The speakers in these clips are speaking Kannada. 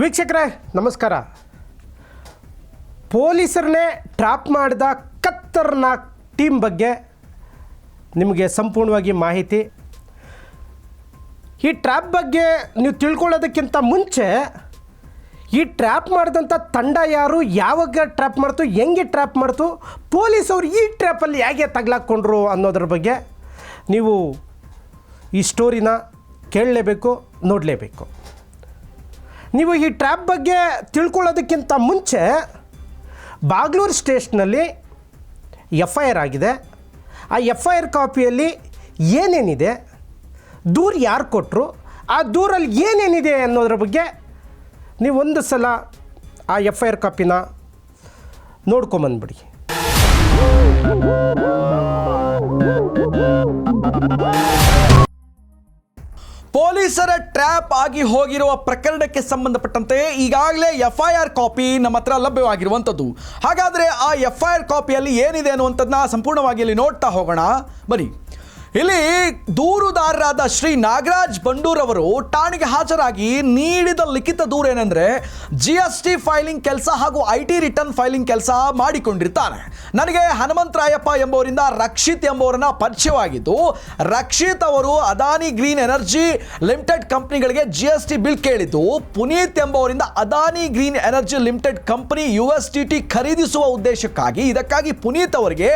ವೀಕ್ಷಕರೇ, ನಮಸ್ಕಾರ. ಪೊಲೀಸರನ್ನೇ ಟ್ರಾಪ್ ಮಾಡಿದ ಕತ್ತರ್ನಾಕ್ ಟೀಮ್ ಬಗ್ಗೆ ನಿಮಗೆ ಸಂಪೂರ್ಣವಾಗಿ ಮಾಹಿತಿ. ಈ ಟ್ರ್ಯಾಪ್ ಬಗ್ಗೆ ನೀವು ತಿಳ್ಕೊಳ್ಳೋದಕ್ಕಿಂತ ಮುಂಚೆ, ಈ ಟ್ರ್ಯಾಪ್ ಮಾಡಿದಂಥ ತಂಡ ಯಾರು, ಯಾವಾಗ ಟ್ರ್ಯಾಪ್ ಮಾಡ್ತು, ಹೆಂಗೆ ಟ್ರ್ಯಾಪ್ ಮಾಡ್ತು, ಪೊಲೀಸವ್ರು ಈ ಟ್ರ್ಯಾಪಲ್ಲಿ ಹೇಗೆ ತಗ್ಲಾಕ್ಕೊಂಡ್ರು ಅನ್ನೋದ್ರ ಬಗ್ಗೆ ನೀವು ಈ ಸ್ಟೋರಿನ ಕೇಳಲೇಬೇಕು, ನೋಡಲೇಬೇಕು. ನೀವು ಈ ಟ್ರ್ಯಾಪ್ ಬಗ್ಗೆ ತಿಳ್ಕೊಳ್ಳೋದಕ್ಕಿಂತ ಮುಂಚೆ ಬಾಗ್ಲೂರು ಸ್ಟೇಷನಲ್ಲಿ ಎಫ್ ಐ ಆರ್ ಆಗಿದೆ. ಆ ಎಫ್ ಐ ಆರ್ ಕಾಪಿಯಲ್ಲಿ ಏನೇನಿದೆ, ದೂರು ಯಾರು ಕೊಟ್ಟರು ಆ ದೂರಲ್ಲಿ ಏನೇನಿದೆ ಅನ್ನೋದ್ರ ಬಗ್ಗೆ ನೀವು ಒಂದು ಸಲ ಆ ಎಫ್ ಐ ಆರ್ ಕಾಪಿನ ನೋಡ್ಕೊಂಬಂದ್ಬಿಡಿ. ಪೊಲೀಸರ ಟ್ರ್ಯಾಪ್ ಆಗಿ ಹೋಗಿರುವ ಪ್ರಕರಣಕ್ಕೆ ಸಂಬಂಧಪಟ್ಟಂತೆ ಈಗಾಗಲೇ ಎಫ್ ಐ ಆರ್ ಕಾಪಿ ನಮ್ಮ ಹತ್ರ ಲಭ್ಯವಾಗಿರುವಂಥದ್ದು. ಹಾಗಾದರೆ ಆ ಎಫ್ ಐ ಆರ್ ಕಾಪಿಯಲ್ಲಿ ಏನಿದೆ ಅನ್ನುವಂಥದ್ದನ್ನ ಸಂಪೂರ್ಣವಾಗಿ ಇಲ್ಲಿ ನೋಡ್ತಾ ಹೋಗೋಣ. ಬನ್ನಿ. ಇಲ್ಲಿ ದೂರುದಾರರಾದ ಶ್ರೀ ನಾಗರಾಜ್ ಬಂಡೂರವರು ಠಾಣೆಗೆ ಹಾಜರಾಗಿ ನೀಡಿದ ಲಿಖಿತ ದೂರ ಏನಂದ್ರೆ ಜಿ ಎಸ್ ಟಿ ಫೈಲಿಂಗ್ ಕೆಲಸ ಹಾಗೂ ಐ ಟಿ ರಿಟರ್ನ್ ಫೈಲಿಂಗ್ ಕೆಲಸ ಮಾಡಿಕೊಂಡಿರ್ತಾರೆ ನನಗೆ ಹನುಮಂತರಾಯಪ್ಪ ಎಂಬುವರಿಂದ ರಕ್ಷಿತ್ ಎಂಬುವರನ್ನ ಪರಿಚಯವಾಗಿದ್ದು, ರಕ್ಷಿತ್ ಅವರು ಅದಾನಿ ಗ್ರೀನ್ ಎನರ್ಜಿ ಲಿಮಿಟೆಡ್ ಕಂಪ್ನಿಗಳಿಗೆ ಜಿ ಎಸ್ ಟಿ ಬಿಲ್ ಕೇಳಿದ್ದು, Puneeth ಎಂಬುವರಿಂದ Adani green energy limited company U S T T ಖರೀದಿಸುವ ಉದ್ದೇಶಕ್ಕಾಗಿ, ಇದಕ್ಕಾಗಿ ಪುನೀತ್ ಅವರಿಗೆ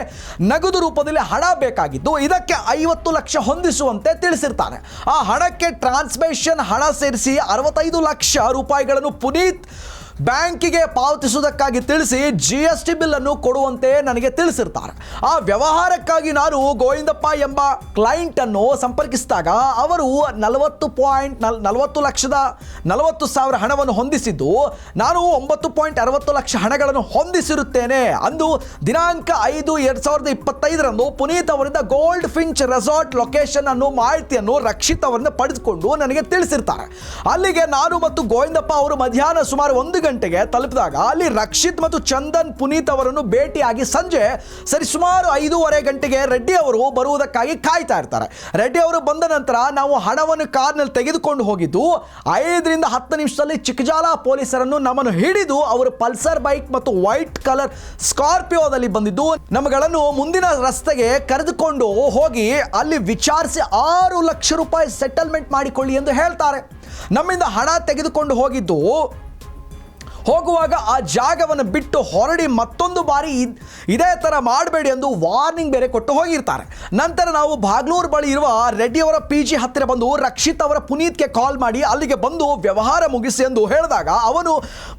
ನಗದು ರೂಪದಲ್ಲಿ ಹಣ ಬೇಕಾಗಿದ್ದು, ಇದಕ್ಕೆ ಐವತ್ತು ಲಕ್ಷ ಹೊಂದಿಸುವಂತೆ ತಿಳಿಸಿರ್ತಾನೆ. ಆ ಹಣಕ್ಕೆ ಟ್ರಾನ್ಸ್ಮಿಷನ್ ಹಣ ಸೇರಿಸಿ ಅರವತ್ತೈದು ಲಕ್ಷ ರೂಪಾಯಿಗಳನ್ನು ಪುನೀತ್ ಬ್ಯಾಂಕಿಗೆ ಪಾವತಿಸುವುದಕ್ಕಾಗಿ ತಿಳಿಸಿ ಜಿ ಎಸ್ ಟಿ ಬಿಲ್ ಅನ್ನು ಕೊಡುವಂತೆ ನನಗೆ ತಿಳಿಸಿರ್ತಾರೆ. ಆ ವ್ಯವಹಾರಕ್ಕಾಗಿ ನಾನು ಗೋವಿಂದಪ್ಪ ಎಂಬ ಕ್ಲೈಂಟ್ ಅನ್ನು ಸಂಪರ್ಕಿಸಿದಾಗ ಅವರು ನಲವತ್ತು ಪಾಯಿಂಟ್ ನಲ್, ನಲವತ್ತು ಲಕ್ಷದ ನಲವತ್ತು ಸಾವಿರ ಹಣವನ್ನು ಹೊಂದಿಸಿದ್ದು, ನಾನು ಒಂಬತ್ತು ಪಾಯಿಂಟ್ ಅರವತ್ತು ಲಕ್ಷ ಹಣಗಳನ್ನು ಹೊಂದಿಸಿರುತ್ತೇನೆ ಅಂದು ದಿನಾಂಕ ಐದು ಎರಡು ಸಾವಿರದ ಇಪ್ಪತ್ತೈದರಂದು ಪುನೀತ್ ಅವರಿಂದ ಗೋಲ್ಡ್ ಫಿಂಚ್ ರೆಸಾರ್ಟ್ ಲೊಕೇಶನ್ ಅನ್ನು ಮಾಹಿತಿಯನ್ನು ರಕ್ಷಿತ್ ಅವರಿಂದ ಪಡೆದುಕೊಂಡು ನನಗೆ ತಿಳಿಸಿರ್ತಾರೆ. ಅಲ್ಲಿಗೆ ನಾನು ಮತ್ತು ಗೋವಿಂದಪ್ಪ ಅವರು ಮಧ್ಯಾಹ್ನ ಸುಮಾರು ಒಂದು ಗಂಟೆಗೆ ತಲುಪಿದಾಗ ಅಲ್ಲಿ ರಕ್ಷಿತ್ ಮತ್ತು ಚಂದನ್ ಪುನೀತ್ ಅವರನ್ನು ಭೇಟಿಯಾಗಿ ಸಂಜೆ ಸರಿ ಸುಮಾರು ಐದೂವರೆ ಗಂಟೆಗೆ ರೆಡ್ಡಿ ಅವರು ಬರುವುದಕ್ಕಾಗಿ ಕಾಯ್ತಾ ಇರ್ತಾರೆ. ರೆಡ್ಡಿ ಅವರು ಬಂದ ನಂತರ ನಾವು ಹಣವನ್ನು ಕಾರ್ನಲ್ಲಿ ತೆಗೆದುಕೊಂಡು ಹೋಗಿದ್ದು, ಐದರಿಂದ ಹತ್ತು ನಿಮಿಷದಲ್ಲಿ ಚಿಕ್ಕಜಾಲ ಪೊಲೀಸರನ್ನು ನಮ್ಮನ್ನು ಹಿಡಿದು ಅವರು ಪಲ್ಸರ್ ಬೈಕ್ ಮತ್ತು ವೈಟ್ ಕಲರ್ ಸ್ಕಾರ್ಪಿಯೋದಲ್ಲಿ ಬಂದಿದ್ದು ನಮ್ಮಗಳನ್ನು ಮುಂದಿನ ರಸ್ತೆಗೆ ಕರೆದುಕೊಂಡು ಹೋಗಿ ಅಲ್ಲಿ ವಿಚಾರಿಸಿ ಆರು ಲಕ್ಷ ರೂಪಾಯಿ ಸೆಟಲ್ಮೆಂಟ್ ಮಾಡಿಕೊಳ್ಳಿ ಎಂದು ಹೇಳ್ತಾರೆ. ನಮ್ಮಿಂದ ಹಣ ತೆಗೆದುಕೊಂಡು ಹೋಗಿದ್ದು ಹೋಗುವಾಗ ಆ ಜಾಗವನ್ನು ಬಿಟ್ಟು ಹೊರಡಿ ಮತ್ತೊಂದು ಬಾರಿ ಇದ್- ಥರ ಮಾಡಬೇಡಿ ಎಂದು ವಾರ್ನಿಂಗ್ ಬೇರೆ ಕೊಟ್ಟು ಹೋಗಿರ್ತಾರೆ. ನಂತರ ನಾವು ಬಾಗ್ಲೂರು ಬಳಿ ಇರುವ ರೆಡ್ಡಿಯವರ ಪಿ ಜಿ ಹತ್ತಿರ ಬಂದು ರಕ್ಷಿತ್ ಅವರ ಪುನೀತ್ಗೆ ಕಾಲ್ ಮಾಡಿ ಅಲ್ಲಿಗೆ ಬಂದು ವ್ಯವಹಾರ ಮುಗಿಸಿ ಎಂದು ಹೇಳಿದಾಗ ಅವನು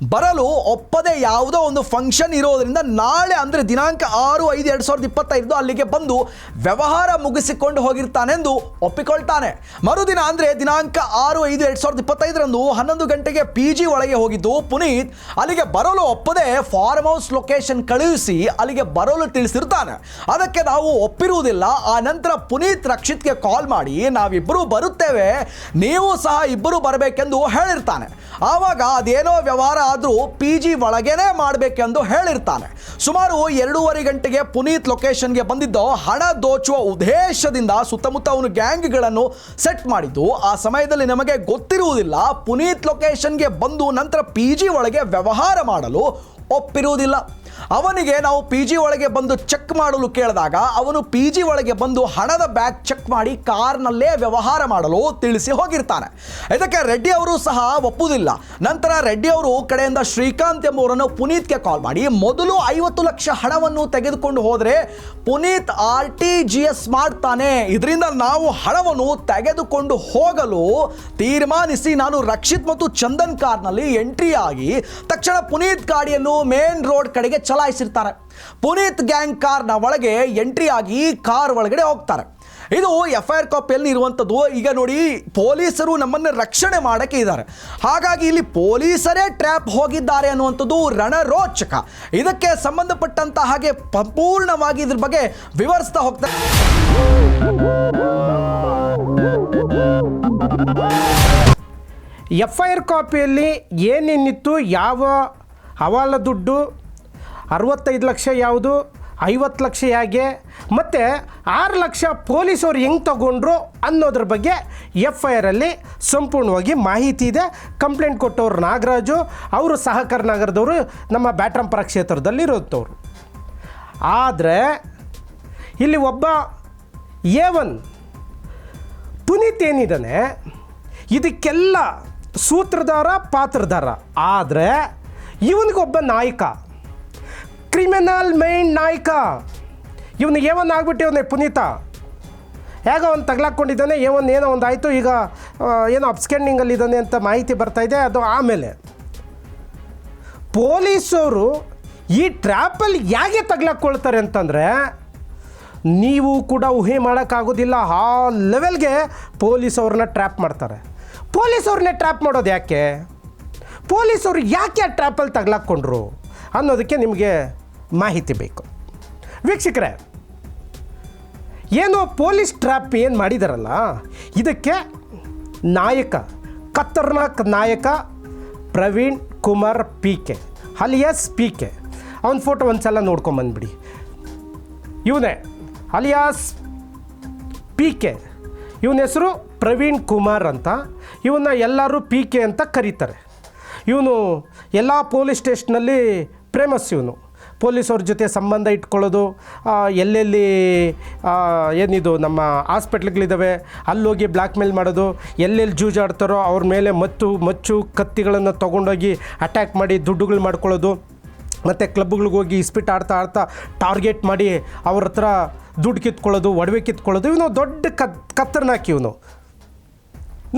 ಬರಲು ಒಪ್ಪದೆ ಯಾವುದೋ ಒಂದು ಫಂಕ್ಷನ್ ಇರೋದರಿಂದ ನಾಳೆ ಅಂದರೆ ದಿನಾಂಕ ಆರು ಐದು ಎರಡು ಸಾವಿರದ ಇಪ್ಪತ್ತೈದು ಅಲ್ಲಿಗೆ ಬಂದು ವ್ಯವಹಾರ ಮುಗಿಸಿಕೊಂಡು ಹೋಗಿರ್ತಾನೆಂದು ಒಪ್ಪಿಕೊಳ್ತಾನೆ. ಮರುದಿನ ಅಂದರೆ ದಿನಾಂಕ ಆರು ಐದು ಎರಡು ಸಾವಿರದ ಇಪ್ಪತ್ತೈದರಂದು ಹನ್ನೊಂದು ಗಂಟೆಗೆ ಪಿ ಜಿ ಒಳಗೆ ಹೋಗಿದ್ದು ಪುನೀತ್ ಅಲ್ಲಿಗೆ ಬರಲು ಒಪ್ಪದೆ ಫಾರ್ಮ್ ಹೌಸ್ ಲೊಕೇಶನ್ ಕಳುಹಿಸಿ ಅಲ್ಲಿಗೆ ಬರಲು ತಿಳಿಸಿರ್ತಾನೆ ಅದಕ್ಕೆ ನಾವು ಒಪ್ಪಿರುವುದಿಲ್ಲ. ಆ ನಂತರ ಪುನೀತ್ ರಕ್ಷಿತ್ಗೆ ಕಾಲ್ ಮಾಡಿ, ನಾವಿಬ್ಬರು ಬರುತ್ತೇವೆ. ನೀವು ಸಹ ಇಬ್ಬರು ಬರಬೇಕೆಂದು ಹೇಳಿರ್ತಾನೆ. ಆವಾಗ ಅದೇನೋ ವ್ಯವಹಾರ ಆದರೂ ಪಿ ಜಿ ಒಳಗೇನೆ ಮಾಡಬೇಕೆಂದು ಹೇಳಿರ್ತಾನೆ. ಸುಮಾರು ಎರಡೂವರೆ ಗಂಟೆಗೆ ಪುನೀತ್ ಲೊಕೇಶನ್ಗೆ ಬಂದಿದ್ದು ಹಣ ದೋಚುವ ಉದ್ದೇಶದಿಂದ ಸುತ್ತಮುತ್ತ ಅವನು ಗ್ಯಾಂಗ್ಗಳನ್ನು ಸೆಟ್ ಮಾಡಿದ್ದು. ಆ ಸಮಯದಲ್ಲಿ ನಮಗೆ ಗೊತ್ತಿರುವುದಿಲ್ಲ. ಪುನೀತ್ ಲೊಕೇಶನ್ಗೆ ಬಂದು ನಂತರ ಪಿ ಜಿ ಒಳಗೆ ವ್ಯವಹಾರ ಮಾಡಲು ಒಪ್ಪಿರುವುದಿಲ್ಲ. ಅವನಿಗೆ ನಾವು ಪಿ ಜಿ ಒಳಗೆ ಬಂದು ಚೆಕ್ ಮಾಡಲು ಕೇಳಿದಾಗ ಅವನು ಪಿ ಜಿ ಒಳಗೆ ಬಂದು ಹಣದ ಬ್ಯಾಗ್ ಚೆಕ್ ಮಾಡಿ ಕಾರ್ನಲ್ಲೇ ವ್ಯವಹಾರ ಮಾಡಲು ತಿಳಿಸಿ ಹೋಗಿರ್ತಾನೆ. ಇದಕ್ಕೆ ರೆಡ್ಡಿ ಅವರು ಸಹ ಒಪ್ಪುವುದಿಲ್ಲ ನಂತರ ರೆಡ್ಡಿ ಅವರು ಕಡೆಯಿಂದ ಶ್ರೀಕಾಂತ್ ಎಂಬುವರನ್ನು ಪುನೀತ್ಗೆ ಕಾಲ್ ಮಾಡಿ, ಮೊದಲು ಐವತ್ತು ಲಕ್ಷ ಹಣವನ್ನು ತೆಗೆದುಕೊಂಡು ಹೋದರೆ Puneeth R T G S ಮಾಡ್ತಾನೆ. ಇದರಿಂದ ನಾವು ಹಣವನ್ನು ತೆಗೆದುಕೊಂಡು ಹೋಗಲು ತೀರ್ಮಾನಿಸಿ ನಾನು ರಕ್ಷಿತ್ ಮತ್ತು ಚಂದನ್ ಕಾರ್ನಲ್ಲಿ ಎಂಟ್ರಿ ಆಗಿ, ತಕ್ಷಣ ಪುನೀತ್ ಗಾಡಿಯನ್ನು ಮೇನ್ ರೋಡ್ ಕಡೆಗೆ ಚಲಾಯಿಸಿರ್ತಾರೆ. ಪುನೀತ್ ಗ್ಯಾಂಗ್ ಕಾರ್ನ ಒಳಗೆ ಎಂಟ್ರಿ ಆಗಿ ಕಾರ್ ಒಳಗಡೆ ಹೋಗ್ತಾರೆ. ಇದು ಎಫ್ ಐ ಆರ್ ಕಾಪಿಯಲ್ಲಿ ಇರುವಂಥದ್ದು ಈಗ ನೋಡಿ, ಪೊಲೀಸರು ನಮ್ಮನ್ನು ರಕ್ಷಣೆ ಮಾಡೋಕ್ಕೆ ಇದ್ದಾರೆ. ಹಾಗಾಗಿ ಇಲ್ಲಿ ಪೊಲೀಸರೇ ಟ್ರ್ಯಾಪ್ ಹೋಗಿದ್ದಾರೆ ಅನ್ನುವಂಥದ್ದು ರಣರೋಚಕ. ಇದಕ್ಕೆ ಸಂಬಂಧಪಟ್ಟಂತ ಹಾಗೆ ಸಂಪೂರ್ಣವಾಗಿ ಇದ್ರ ಬಗ್ಗೆ ವಿವರಿಸ್ತಾ ಹೋಗ್ತಾರೆ ಎಫ್ ಐ ಆರ್ ಕಾಪಿಯಲ್ಲಿ ಏನೇನಿತ್ತು, ಯಾವ ಹವಾಲ ದುಡ್ಡು ಅರವತ್ತೈದು ಲಕ್ಷ ಯಾವುದು? ಐವತ್ತು ಲಕ್ಷ ಹೇಗೆ? ಮತ್ತು ಆರು ಲಕ್ಷ ಪೊಲೀಸವ್ರು ಹೆಂಗೆ ತಗೊಂಡ್ರು ಅನ್ನೋದ್ರ ಬಗ್ಗೆ ಎಫ್ ಐ ಆರಲ್ಲಿ ಸಂಪೂರ್ಣವಾಗಿ ಮಾಹಿತಿ ಇದೆ. ಕಂಪ್ಲೇಂಟ್ ಕೊಟ್ಟವ್ರು ನಾಗರಾಜು, ಅವರು ಸಹಕಾರ ನಗರದವರು, ನಮ್ಮ ಬ್ಯಾಟ್ರಂಪರ ಕ್ಷೇತ್ರದಲ್ಲಿ ಇರುತ್ತವ್ರು. ಆದರೆ ಇಲ್ಲಿ ಒಬ್ಬ ಎ ಒನ್ ಪುನೀತ್ ಏನಿದ್ದಾನೆ ಇದಕ್ಕೆಲ್ಲ ಸೂತ್ರಧಾರ ಪಾತ್ರಧಾರ ಆದರೆ ಇವನಿಗೊಬ್ಬ ನಾಯಕ ಕ್ರಿಮಿನಲ್ ಮೈಂಡ್ ನಾಯಕ. ಇವನು ಏವನ್ ಇವನೇ ಪುನೀತ. ಹೇಗೋ ಅವ್ನು ತಗ್ಲಾಕ್ಕೊಂಡಿದ್ದಾನೆ ಏವನ್ ಏನೋ ಒಂದು ಆಯಿತು ಈಗ ಏನೋ ಅಪ್ಸ್ಕ್ಯಾಂಡಿಂಗಲ್ಲಿದ್ದಾನೆ ಅಂತ ಮಾಹಿತಿ ಬರ್ತಾ ಇದೆ, ಅದು ಆಮೇಲೆ. ಪೊಲೀಸವರು ಈ ಟ್ರ್ಯಾಪಲ್ಲಿ ಹೇಗೆ ತಗ್ಲಾಕ್ಕೊಳ್ತಾರೆ ಅಂತಂದರೆ, ನೀವು ಕೂಡ ಊಹೆ ಮಾಡೋಕ್ಕಾಗೋದಿಲ್ಲ, ಆ ಲೆವೆಲ್ಗೆ ಪೊಲೀಸ್ ಅವ್ರನ್ನ ಟ್ರ್ಯಾಪ್ ಮಾಡ್ತಾರೆ. ಪೊಲೀಸ್ ಅವ್ರನ್ನೇ ಟ್ರ್ಯಾಪ್ ಮಾಡೋದು ಯಾಕೆ? ಪೊಲೀಸವ್ರು ಯಾಕೆ ಆ ಟ್ರ್ಯಾಪಲ್ಲಿ ತಗ್ಲಾಕ್ಕೊಂಡ್ರು ಅನ್ನೋದಕ್ಕೆ ನಿಮಗೆ ಮಾಹಿತಿ ಬೇಕು. ವೀಕ್ಷಕರೇ, ಏನು ಪೊಲೀಸ್ ಟ್ರ್ಯಾಪ್ ಏನು ಮಾಡಿದಾರಲ್ಲ, ಇದಕ್ಕೆ ನಾಯಕ, ಖತರ್ನಾಕ್ ನಾಯಕ Praveen Kumar P K, alias P K. ಅವನ ಫೋಟೋ ಒಂದು ಸಲ ನೋಡ್ಕೊಂಬಂದ್ಬಿಡಿ ಇವನೇ ಅಲಿಯಾಸ್ ಪಿ ಕೆ. ಇವನ ಹೆಸರು ಪ್ರವೀಣ್ ಕುಮಾರ್ ಅಂತ ಇವನ್ನ ಎಲ್ಲರೂ ಪಿ ಕೆ ಅಂತ ಕರೀತಾರೆ. ಇವನು ಎಲ್ಲ ಪೊಲೀಸ್ ಸ್ಟೇಷನಲ್ಲಿ ಪ್ರೇಮಸ್ ಇವನು. ಪೊಲೀಸವ್ರ ಜೊತೆ ಸಂಬಂಧ ಇಟ್ಕೊಳ್ಳೋದು ಎಲ್ಲೆಲ್ಲಿ ಏನಿದು ನಮ್ಮ ಹಾಸ್ಪಿಟ್ಲ್ಗಳಿದ್ದಾವೆ ಅಲ್ಲೋಗಿ ಬ್ಲ್ಯಾಕ್ ಮೇಲ್ ಮಾಡೋದು, ಎಲ್ಲೆಲ್ಲಿ ಜೂಜಾಡ್ತಾರೋ ಅವ್ರ ಮೇಲೆ ಮತ್ತು, ಮಚ್ಚು, ಕತ್ತಿಗಳನ್ನು ತೊಗೊಂಡೋಗಿ ಅಟ್ಯಾಕ್ ಮಾಡಿ ದುಡ್ಡುಗಳು ಮಾಡ್ಕೊಳ್ಳೋದು, ಮತ್ತು ಕ್ಲಬ್ಗಳಿಗೆ ಹೋಗಿ ಇಸ್ಪಿಟ್ ಆಡ್ತಾ ಆಡ್ತಾ ಟಾರ್ಗೆಟ್ ಮಾಡಿ ಅವ್ರ ಹತ್ರ ದುಡ್ಡು ಕಿತ್ಕೊಳ್ಳೋದು, ಒಡವೆ ಕಿತ್ಕೊಳ್ಳೋದು, ಇವನು ದೊಡ್ಡ ಕತ್, ಕತ್ತರ್ನಾಕಿ ಇವನು.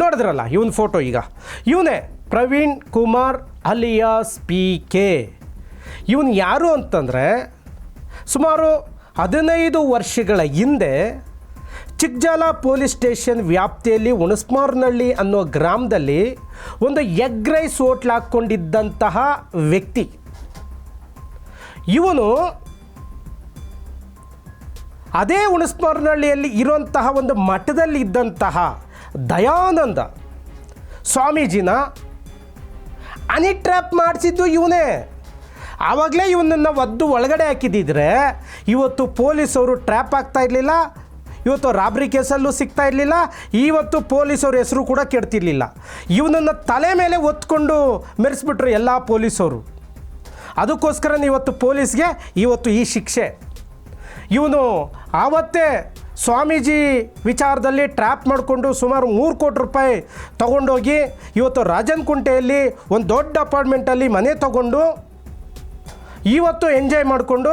ನೋಡಿದ್ರಲ್ಲ, ಇವನ ಫೋಟೋ ಈಗ. ಇವನೇ Praveen Kumar alias P K. ಇವನು ಯಾರು ಅಂತಂದರೆ ಸುಮಾರು ಹದಿನೈದು ವರ್ಷಗಳ ಹಿಂದೆ ಚಿಕ್ಕಜಾಲ ಪೊಲೀಸ್ ಸ್ಟೇಷನ್ ವ್ಯಾಪ್ತಿಯಲ್ಲಿ ಹುಣಸ್ಮಾರ್ನಹಳ್ಳಿ ಅನ್ನೋ ಗ್ರಾಮದಲ್ಲಿ ಒಂದು ಎಗ್ ರೈಸ್ ಹೋಟ್ಲ್ ಹಾಕ್ಕೊಂಡಿದ್ದಂತಹ ವ್ಯಕ್ತಿ. ಇವನು ಅದೇ ಹುಣಸ್ಮಾರ್ನಹಳ್ಳಿಯಲ್ಲಿ ಇರುವಂತಹ ಒಂದು ಮಠದಲ್ಲಿ ಇದ್ದಂತಹ ದಯಾನಂದ ಸ್ವಾಮೀಜಿನ ಅನಿ ಟ್ರ್ಯಾಪ್ ಮಾಡಿಸಿದ್ದು ಇವನೇ. ಆವಾಗಲೇ ಇವನನ್ನು ಒದ್ದು ಒಳಗಡೆ ಹಾಕಿದ್ದಿದ್ರೆ ಇವತ್ತು ಪೊಲೀಸವರು ಟ್ರ್ಯಾಪ್ ಆಗ್ತಾ ಇರಲಿಲ್ಲ, ಇವತ್ತು ರಾಬ್ರಿ ಕೇಸಲ್ಲೂ ಸಿಗ್ತಾ ಇರಲಿಲ್ಲ, ಇವತ್ತು ಪೊಲೀಸವ್ರ ಹೆಸರು ಕೂಡ ಕೆಡ್ತಿರ್ಲಿಲ್ಲ. ಇವನನ್ನು ತಲೆ ಮೇಲೆ ಒತ್ಕೊಂಡು ಮೆರೆಸ್ಬಿಟ್ರು ಎಲ್ಲ ಪೊಲೀಸವರು. ಅದಕ್ಕೋಸ್ಕರ ಇವತ್ತು ಪೊಲೀಸ್ಗೆ ಇವತ್ತು ಈ ಶಿಕ್ಷೆ. ಇವನು ಆವತ್ತೇ ಸ್ವಾಮೀಜಿ ವಿಚಾರದಲ್ಲಿ ಟ್ರ್ಯಾಪ್ ಮಾಡಿಕೊಂಡು ಸುಮಾರು ಮೂರು ಕೋಟಿ ರೂಪಾಯಿ ತಗೊಂಡೋಗಿ ಇವತ್ತು ರಾಜನ್ ಕುಂಟೆಯಲ್ಲಿ ಒಂದು ದೊಡ್ಡ ಅಪಾರ್ಟ್ಮೆಂಟಲ್ಲಿ ಮನೆ ತಗೊಂಡು ಇವತ್ತು ಎಂಜಾಯ್ ಮಾಡಿಕೊಂಡು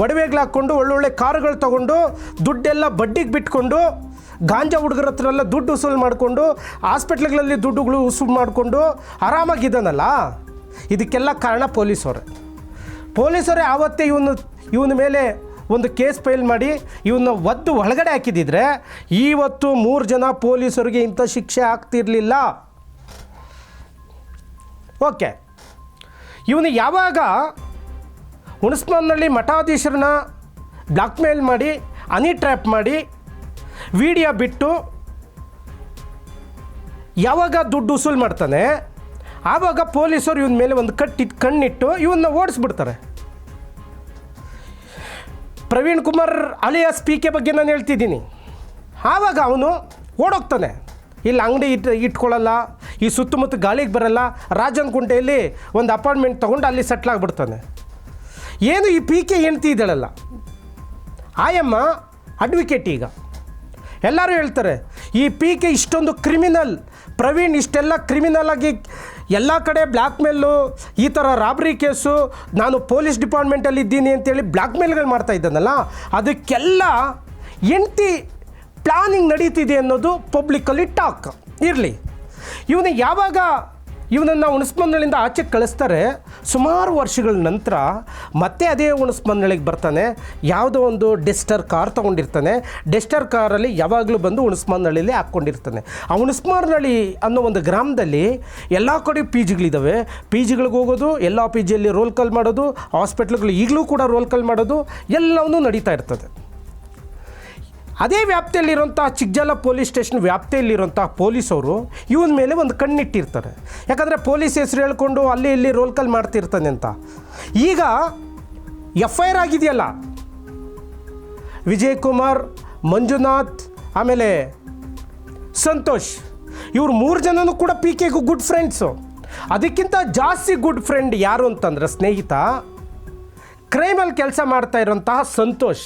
ಒಡವೆಗಳು ಹಾಕ್ಕೊಂಡು, ಒಳ್ಳೊಳ್ಳೆ ಕಾರುಗಳು ತಗೊಂಡು, ದುಡ್ಡೆಲ್ಲ ಬಡ್ಡಿಗೆ ಬಿಟ್ಕೊಂಡು, ಗಾಂಜಾ ಹುಡುಗರ ಹತ್ರ ಎಲ್ಲ ದುಡ್ಡು ವಸೂಲು ಮಾಡಿಕೊಂಡು, ಹಾಸ್ಪಿಟ್ಲ್ಗಳಲ್ಲಿ ದುಡ್ಡುಗಳು ವಸೂಲು ಮಾಡಿಕೊಂಡು ಆರಾಮಾಗಿದ್ದಾನಲ್ಲ ಇದಕ್ಕೆಲ್ಲ ಕಾರಣ ಪೊಲೀಸವ್ರೆ. ಪೊಲೀಸರೇ ಆವತ್ತೇ ಇವನು, ಇವನ ಮೇಲೆ ಒಂದು ಕೇಸ್ ಫೈಲ್ ಮಾಡಿ ಇವನ್ನ ಒದ್ದು ಒಳಗಡೆ ಹಾಕಿದಿದ್ರೆ, ಇವತ್ತು ಮೂರು ಜನ ಪೊಲೀಸರಿಗೆ ಇಂಥ ಶಿಕ್ಷೆ ಆಗ್ತಿರಲಿಲ್ಲ. ಓಕೆ. ಇವನು ಯಾವಾಗ ಹುಣಸ್ಮನ್ನಲ್ಲಿ ಮಠಾಧೀಶರನ್ನ ಬ್ಲಾಕ್ ಮೇಲ್ ಮಾಡಿ ಅನಿ ಟ್ರ್ಯಾಪ್ ಮಾಡಿ, ವಿಡಿಯೋ ಬಿಟ್ಟು ಯಾವಾಗ ದುಡ್ಡು ವಸೂಲು ಮಾಡ್ತಾನೆ, ಆವಾಗ ಪೊಲೀಸರು ಇವನ ಮೇಲೆ ಒಂದು ಕಟ್ಟಿಟ್ಟು ಕಣ್ಣಿಟ್ಟು ಇವನ್ನ ಓಡಿಸ್ಬಿಡ್ತಾರೆ. ಪ್ರವೀಣ್ ಕುಮಾರ್ ಅಲಿಯಾಸ್ ಪಿ ಬಗ್ಗೆ ನಾನು ಹೇಳ್ತಿದ್ದೀನಿ. ಆವಾಗ ಅವನು ಓಡೋಗ್ತಾನೆ. ಇಲ್ಲಿ, ಅಂಗಡಿ ಇಟ್, ಇಟ್ಕೊಳ್ಳಲ್ಲ, ಈ ಸುತ್ತಮುತ್ತ ಗಾಳಿಗೆ ಬರಲ್ಲ, ರಾಜನ್ ಕುಂಟೆಯಲ್ಲಿ ಒಂದು ಅಪಾರ್ಟ್ಮೆಂಟ್ ತೊಗೊಂಡು ಅಲ್ಲಿ ಸೆಟ್ಲ್ ಆಗಿಬಿಡ್ತಾನೆ. ಏನು ಈ ಪಿ ಕೆ ಹೆಂಡ್ತಿ ಇದ್ದಾಳಲ್ಲ? ಆಯಮ್ಮ ಅಡ್ವಿಕೇಟ್ ಈಗ. ಎಲ್ಲರೂ ಹೇಳ್ತಾರೆ, ಈ ಪಿ ಕೆ ಇಷ್ಟೊಂದು ಕ್ರಿಮಿನಲ್ ಪ್ರವೀಣ್ ಇಷ್ಟೆಲ್ಲ ಕ್ರಿಮಿನಲ್ ಆಗಿ ಎಲ್ಲ ಕಡೆ ಬ್ಲ್ಯಾಕ್ ಮೇಲು ಈ ಥರ ರಾಬ್ರಿ ಕೇಸು, ನಾನು ಪೊಲೀಸ್ ಡಿಪಾರ್ಟ್ಮೆಂಟಲ್ಲಿ ಇದ್ದೀನಿ ಅಂತೇಳಿ ಬ್ಲ್ಯಾಕ್ ಮೇಲ್ಗಳು ಮಾಡ್ತಾ ಇದ್ದಾನಲ್ಲ, ಅದಕ್ಕೆಲ್ಲ ಹೆಂಡ್ತಿ ಪ್ಲಾನಿಂಗ್ ನಡೀತಿದೆ ಅನ್ನೋದು ಪಬ್ಲಿಕ್ಕಲ್ಲಿ ಟಾಕ್ ಇರಲಿ. ಇವನು ಯಾವಾಗ ಇವನನ್ನು ಹುಣಸ್ಮಂದಳಿಂದ ಆಚೆ ಕಳಿಸ್ತಾರೆ. ಸುಮಾರು ವರ್ಷಗಳ ನಂತರ ಮತ್ತೆ ಅದೇ ಹುಣಸ್ಮಂದಳಿಗೆ ಬರ್ತಾನೆ. ಯಾವುದೋ ಒಂದು ಡೆಸ್ಟರ್ ಕಾರ್ ತೊಗೊಂಡಿರ್ತಾನೆ. ಡೆಸ್ಟರ್ ಕಾರಲ್ಲಿ ಯಾವಾಗಲೂ ಬಂದು ಹುಣಸ್ಮಂದಳಿಲಿ ಹಾಕ್ಕೊಂಡಿರ್ತಾನೆ. ಆ ಹುಣಸ್ಮಾರ್ನಳ್ಳಿ ಅನ್ನೋ ಒಂದು ಗ್ರಾಮದಲ್ಲಿ ಎಲ್ಲ ಕಡೆ ಪಿ ಜಿಗಳಿದ್ದಾವೆ ಪಿ ಜಿಗಳಿಗೆ ಹೋಗೋದು, ಎಲ್ಲ ಪಿ ಜಿಯಲ್ಲಿ ರೋಲ್ ಕಾಲ್ ಮಾಡೋದು, ಹಾಸ್ಪಿಟ್ಲ್ಗಳು ಈಗಲೂ ಕೂಡ ರೋಲ್ ಕಾಲ್ ಮಾಡೋದು, ಎಲ್ಲವನ್ನೂ ನಡೀತಾ ಇರ್ತದೆ. ಅದೇ ವ್ಯಾಪ್ತಿಯಲ್ಲಿರುವಂಥ ಚಿಕ್ಕಜಾಲ ಪೊಲೀಸ್ ಸ್ಟೇಷನ್ ವ್ಯಾಪ್ತಿಯಲ್ಲಿರುವಂಥ ಪೊಲೀಸವರು ಇವನ ಮೇಲೆ ಒಂದು ಕಣ್ಣಿಟ್ಟಿರ್ತಾರೆ. ಯಾಕಂದರೆ ಪೊಲೀಸ್ ಹೆಸರು ಹೇಳ್ಕೊಂಡು ಅಲ್ಲಿ ಇಲ್ಲಿ ರೋಲ್ ಕಾಲ್ ಮಾಡ್ತಿರ್ತಾನೆ ಅಂತ. ಈಗ ಎಫ್ ಐ ಆರ್ ಆಗಿದೆಯಲ್ಲ? ವಿಜಯ್ ಕುಮಾರ್ ಮಂಜುನಾಥ್, ಆಮೇಲೆ ಸಂತೋಷ್, ಇವ್ರು ಮೂರು ಜನನೂ ಕೂಡ ಪಿ ಕೆಗೂ ಗುಡ್ ಫ್ರೆಂಡ್ಸು ಅದಕ್ಕಿಂತ ಜಾಸ್ತಿ ಗುಡ್ ಫ್ರೆಂಡ್ ಯಾರು ಅಂತಂದ್ರೆ ಸ್ನೇಹಿತ ಕ್ರೈಮಲ್ಲಿ ಕೆಲಸ ಮಾಡ್ತಾ ಇರೋಂತಹ ಸಂತೋಷ್.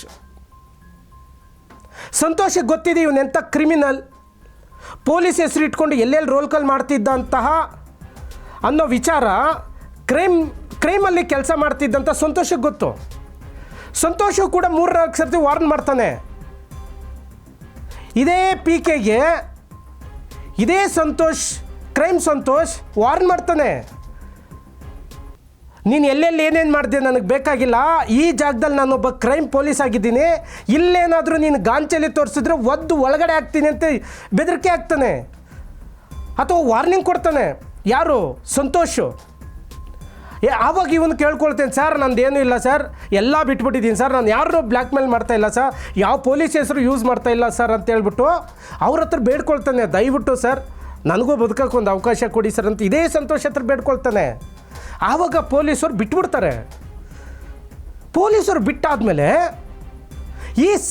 ಸಂತೋಷಕ್ಕೆ ಗೊತ್ತಿದೆ ಇವನೆಂಥ ಕ್ರಿಮಿನಲ್ ಪೊಲೀಸ್ ಹೆಸರು ಇಟ್ಕೊಂಡು ಎಲ್ಲೆಲ್ಲಿ ರೋಲ್ ಕಾಲ್ ಮಾಡ್ತಿದ್ದಂತಹ ಅನ್ನೋ ವಿಚಾರ ಕ್ರೈಮ್ ಕ್ರೈಮಲ್ಲಿ ಕೆಲಸ ಮಾಡ್ತಿದ್ದಂಥ ಸಂತೋಷಕ್ಕೆ ಗೊತ್ತು. ಸಂತೋಷ ಕೂಡ ಮೂರ್ನಾಲ್ಕು ಸರ್ತಿ ವಾರ್ನ್ ಮಾಡ್ತಾನೆ. ಇದೇ ಪಿ ಕೆಗೆ ಇದೇ ಸಂತೋಷ್ ಕ್ರೈಮ್ ಸಂತೋಷ್ ವಾರ್ನ್ ಮಾಡ್ತಾನೆ. ನೀನು ಎಲ್ಲೆಲ್ಲಿ ಏನೇನು ಮಾಡಿದೆ ನನಗೆ ಬೇಕಾಗಿಲ್ಲ? ಈ ಜಾಗದಲ್ಲಿ ನಾನೊಬ್ಬ ಕ್ರೈಮ್ ಪೊಲೀಸ್ ಆಗಿದ್ದೀನಿ. ಇಲ್ಲೇನಾದರೂ ನೀನು ಗಾಂಚಲಿ ತೋರಿಸಿದ್ರೆ ಒದ್ದು ಒಳಗಡೆ ಆಗ್ತೀನಿ ಅಂತ ಬೆದರಿಕೆ ಆಗ್ತಾನೆ ಅಥವಾ ವಾರ್ನಿಂಗ್ ಕೊಡ್ತಾನೆ. ಯಾರು? ಸಂತೋಷು. ಏ, ಆವಾಗ ಇವನು ಕೇಳ್ಕೊಳ್ತೇನೆ, ಸರ್ ನಂದೇನು ಇಲ್ಲ, ಸರ್. ಎಲ್ಲ ಬಿಟ್ಬಿಟ್ಟಿದ್ದೀನಿ, ಸರ್. ನಾನು ಯಾರನ್ನೂ ಬ್ಲ್ಯಾಕ್ ಮೇಲ್ ಮಾಡ್ತಾ ಇಲ್ಲ, ಸರ್. ಯಾವ ಪೊಲೀಸ್ ಹೆಸರು ಯೂಸ್ ಮಾಡ್ತಾ ಇಲ್ಲ, ಸರ್, ಅಂತ ಹೇಳ್ಬಿಟ್ಟು ಅವ್ರ ಹತ್ರ ಬೇಡ್ಕೊಳ್ತಾನೆ. ದಯವಿಟ್ಟು, ಸರ್, ನನಗೂ ಬದುಕಕ್ಕೆ ಒಂದು ಅವಕಾಶ ಕೊಡಿ, ಸರ್, ಅಂತ ಇದೇ ಸಂತೋಷ ಹತ್ರ ಬೇಡ್ಕೊಳ್ತಾನೆ. ಆವಾಗ ಪೊಲೀಸರು ಬಿಟ್ಬಿಡ್ತಾರೆ. ಪೊಲೀಸರು ಬಿಟ್ಟಾದಮೇಲೆ ಈಸ್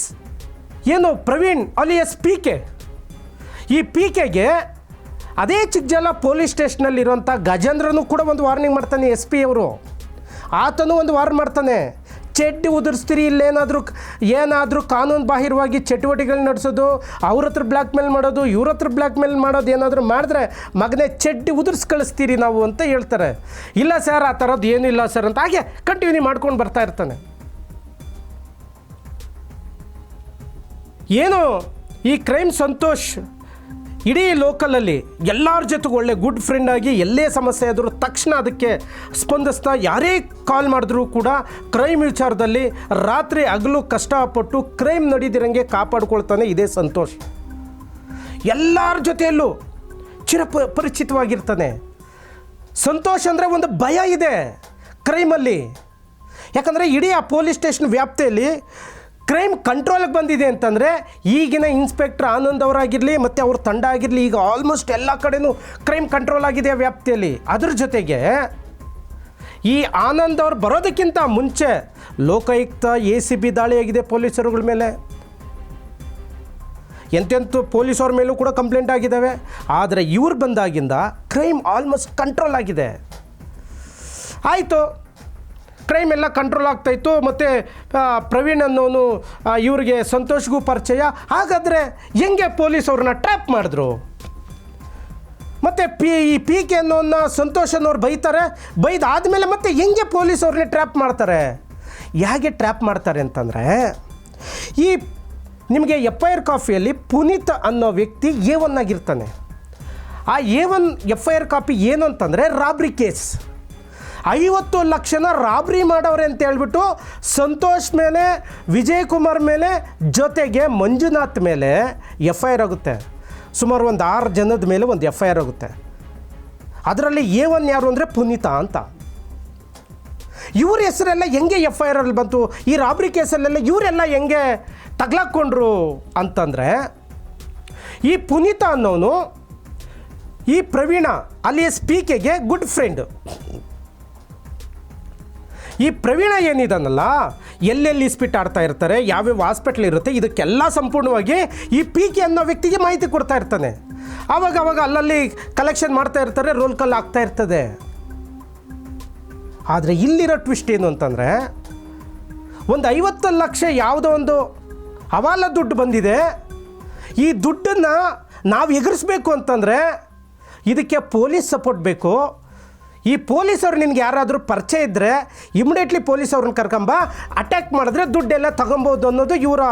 ಏನು ಪ್ರವೀಣ್ ಅಲಿಯಸ್ ಪಿ ಕೆ. ಈ ಪಿ ಕೆಗೆ ಅದೇ ಚಿಕ್ಕಜಲ ಪೊಲೀಸ್ ಸ್ಟೇಷನಲ್ಲಿರುವಂಥ ಗಜೇಂದ್ರನು ಕೂಡ ಒಂದು ವಾರ್ನಿಂಗ್ ಮಾಡ್ತಾನೆ ಎಸ್ ಪಿ ಅವರು. ಆತನೂ ಒಂದು ವಾರ್ನ್ ಮಾಡ್ತಾನೆ. ಚಡ್ಡಿ ಉದುರಿಸ್ತೀರಿ, ಇಲ್ಲೇನಾದರೂ ಏನಾದರೂ ಕಾನೂನು ಬಾಹಿರವಾಗಿ ಚಟುವಟಿಕೆಗಳು ನಡೆಸೋದು, ಅವ್ರ ಹತ್ರ ಬ್ಲ್ಯಾಕ್ ಮೇಲ್ ಮಾಡೋದು, ಇವ್ರ ಹತ್ರ ಬ್ಲ್ಯಾಕ್ ಮೇಲ್ ಮಾಡೋದು ಏನಾದರೂ ಮಾಡಿದ್ರೆ ಮಗನೇ ಚಡ್ಡಿ ಉದುರಿಸಿ ಕಳಿಸ್ತೀರಿ ನಾವು ಅಂತ ಹೇಳ್ತಾರೆ. ಇಲ್ಲ ಸರ್, ಆ ಥರದ್ದು ಏನಿಲ್ಲ ಸರ್ ಅಂತ ಹಾಗೆ ಕಂಟಿನ್ಯೂ ಮಾಡ್ಕೊಂಡು ಬರ್ತಾ ಇರ್ತಾನೆ. ಏನು? ಈ ಕ್ರೈಮ್ ಸಂತೋಷ್ ಇಡೀ ಲೋಕಲಲ್ಲಿ ಎಲ್ಲರ ಜೊತೆಗೆ ಒಳ್ಳೆ ಗುಡ್ ಫ್ರೆಂಡ್ ಆಗಿ ಎಲ್ಲೇ ಸಮಸ್ಯೆ ಆದರೂ ತಕ್ಷಣ ಅದಕ್ಕೆ ಸ್ಪಂದಿಸ್ತಾ ಯಾರೇ ಕಾಲ್ ಮಾಡಿದ್ರೂ ಕೂಡ ಕ್ರೈಮ್ ವಿಚಾರದಲ್ಲಿ ರಾತ್ರಿ ಹಗಲು ಕಷ್ಟಪಟ್ಟು ಕ್ರೈಮ್ ನಡೀದಿರಂಗೆ ಕಾಪಾಡ್ಕೊಳ್ತಾನೆ ಇದೇ ಸಂತೋಷ್. ಎಲ್ಲರ ಜೊತೆಯಲ್ಲೂ ಚಿರಪ ಪರಿಚಿತವಾಗಿರ್ತಾನೆ. ಸಂತೋಷ್ ಅಂದರೆ ಒಂದು ಭಯ ಇದೆ ಕ್ರೈಮಲ್ಲಿ ಯಾಕಂದರೆ ಇಡೀ ಆ ಪೊಲೀಸ್ ಸ್ಟೇಷನ್ ವ್ಯಾಪ್ತಿಯಲ್ಲಿ ಕ್ರೈಮ್ ಕಂಟ್ರೋಲಿಗೆ ಬಂದಿದೆ ಅಂತಂದರೆ ಈಗಿನ ಇನ್ಸ್ಪೆಕ್ಟರ್ ಆನಂದ್ ಅವರಾಗಿರಲಿ ಮತ್ತು ಅವ್ರ ತಂಡ ಆಗಿರಲಿ, ಈಗ ಆಲ್ಮೋಸ್ಟ್ ಎಲ್ಲ ಕಡೆನೂ ಕ್ರೈಮ್ ಕಂಟ್ರೋಲ್ ಆಗಿದೆ ವ್ಯಾಪ್ತಿಯಲ್ಲಿ. ಅದ್ರ ಜೊತೆಗೆ ಈ ಆನಂದ್ ಅವ್ರು ಬರೋದಕ್ಕಿಂತ ಮುಂಚೆ ಲೋಕಾಯುಕ್ತ ಎ ಸಿ ಬಿ ದಾಳಿಯಾಗಿದೆ ಪೊಲೀಸರುಗಳ ಮೇಲೆ. ಎಂತೆಂಥ ಪೊಲೀಸವ್ರ ಮೇಲೂ ಕೂಡ ಕಂಪ್ಲೇಂಟ್ ಆಗಿದ್ದಾವೆ. ಆದರೆ ಇವ್ರು ಬಂದಾಗಿಂದ ಕ್ರೈಮ್ ಆಲ್ಮೋಸ್ಟ್ ಕಂಟ್ರೋಲ್ ಆಗಿದೆ. ಆಯಿತು. ಕ್ರೈಮ್ ಎಲ್ಲ ಕಂಟ್ರೋಲ್ ಆಗ್ತಾಯಿತ್ತು ಮತ್ತು ಪ್ರವೀಣ್ ಅನ್ನೋನು ಇವರಿಗೆ ಸಂತೋಷ್ಗೂ ಪರಿಚಯ. ಹಾಗಾದರೆ ಹೆಂಗೆ ಪೊಲೀಸ್ ಅವ್ರನ್ನ ಟ್ರ್ಯಾಪ್ ಮಾಡಿದ್ರು? ಮತ್ತು ಪಿ, ಈ ಪಿ ಕೆ ಅನ್ನೋನ್ನ ಸಂತೋಷ್ ಅನ್ನೋರು ಬೈತಾರೆ. ಬೈದಾದ್ಮೇಲೆ ಮತ್ತೆ ಹೆಂಗೆ ಪೊಲೀಸ್ ಅವ್ರನ್ನ ಟ್ರ್ಯಾಪ್ ಮಾಡ್ತಾರೆ? ಹೇಗೆ ಟ್ರ್ಯಾಪ್ ಮಾಡ್ತಾರೆ ಅಂತಂದರೆ, ಈ ನಿಮಗೆ ಎಫ್ ಐ ಆರ್ ಕಾಫಿಯಲ್ಲಿ ಪುನೀತ್ ಅನ್ನೋ ವ್ಯಕ್ತಿ ಎ ಒನ್ ಆಗಿರ್ತಾನೆ. ಆ A one F I R copy ಏನು ಅಂತಂದರೆ ರಾಬ್ರಿ ಕೇಸ್. ಐವತ್ತು ಲಕ್ಷನ ರಾಬ್ರಿ ಮಾಡೋರೆ ಅಂತ ಹೇಳ್ಬಿಟ್ಟು ಸಂತೋಷ್ ಮೇಲೆ, ವಿಜಯ್ ಕುಮಾರ್ ಮೇಲೆ, ಜೊತೆಗೆ ಮಂಜುನಾಥ್ ಮೇಲೆ ಎಫ್ ಐ ಆರ್ ಆಗುತ್ತೆ. ಸುಮಾರು ಒಂದು ಆರು ಜನದ ಮೇಲೆ ಒಂದು ಎಫ್ ಐ ಆರ್ ಆಗುತ್ತೆ. ಅದರಲ್ಲಿ ಎ ಒನ್ ಯಾರು ಅಂದರೆ ಪುನೀತಾ ಅಂತ. ಇವ್ರ ಹೆಸರೆಲ್ಲ ಹೆಂಗೆ ಎಫ್ ಐ ಆರಲ್ಲಿ ಬಂತು? ಈ ರಾಬ್ರಿ ಕೇಸಲ್ಲೆಲ್ಲ ಇವರೆಲ್ಲ ಹೆಂಗೆ ತಗ್ಲಾಕ್ಕೊಂಡ್ರು ಅಂತಂದರೆ, ಈ ಪುನೀತ ಅನ್ನೋನು ಈ ಪ್ರವೀಣ ಅಲ್ಲಿ ಪಿ ಕೆಗೆ ಗುಡ್ ಫ್ರೆಂಡ್ ಈ ಪ್ರವೀಣ ಏನಿದಾನಲ್ಲ, ಎಲ್ಲೆಲ್ಲಿ ಇಸ್ಪಿಟ್ ಆಡ್ತಾ ಇರ್ತಾರೆ, ಯಾವ್ಯಾವ ಹಾಸ್ಪಿಟ್ಲ್ ಇರುತ್ತೆ, ಇದಕ್ಕೆಲ್ಲ ಸಂಪೂರ್ಣವಾಗಿ ಈ ಪಿ ಕೆ ಅನ್ನೋ ವ್ಯಕ್ತಿಗೆ ಮಾಹಿತಿ ಕೊಡ್ತಾ ಇರ್ತಾನೆ. ಆವಾಗ ಅವಾಗ ಅಲ್ಲಲ್ಲಿ ಕಲೆಕ್ಷನ್ ಮಾಡ್ತಾ ಇರ್ತಾರೆ ರೋಲ್ ಕಾಲ್ ಆಗ್ತಾ ಇರ್ತದೆ. ಆದರೆ ಇಲ್ಲಿರೋ ಟ್ವಿಸ್ಟ್ ಏನು ಅಂತಂದರೆ, ಒಂದು ಐವತ್ತು ಲಕ್ಷ ಯಾವುದೋ ಒಂದು ಹವಾಲ ದುಡ್ಡು ಬಂದಿದೆ. ಈ ದುಡ್ಡನ್ನು ನಾವು ಎಗರಿಸ್ಬೇಕು ಅಂತಂದರೆ, ಇದಕ್ಕೆ ಪೊಲೀಸ್ ಸಪೋರ್ಟ್ ಬೇಕು. ಈ ಪೊಲೀಸವ್ರು ನಿನ್ಗೆ ಯಾರಾದರೂ ಪರಿಚಯ ಇದ್ದರೆ ಇಮಿಡಿಯೇಟ್ಲಿ ಪೊಲೀಸ್ ಅವ್ರನ್ನ ಕರ್ಕೊಂಬ ಅಟ್ಯಾಕ್ ಮಾಡಿದ್ರೆ ದುಡ್ಡೆಲ್ಲ ತಗೊಬೋದು ಅನ್ನೋದು ಇವರ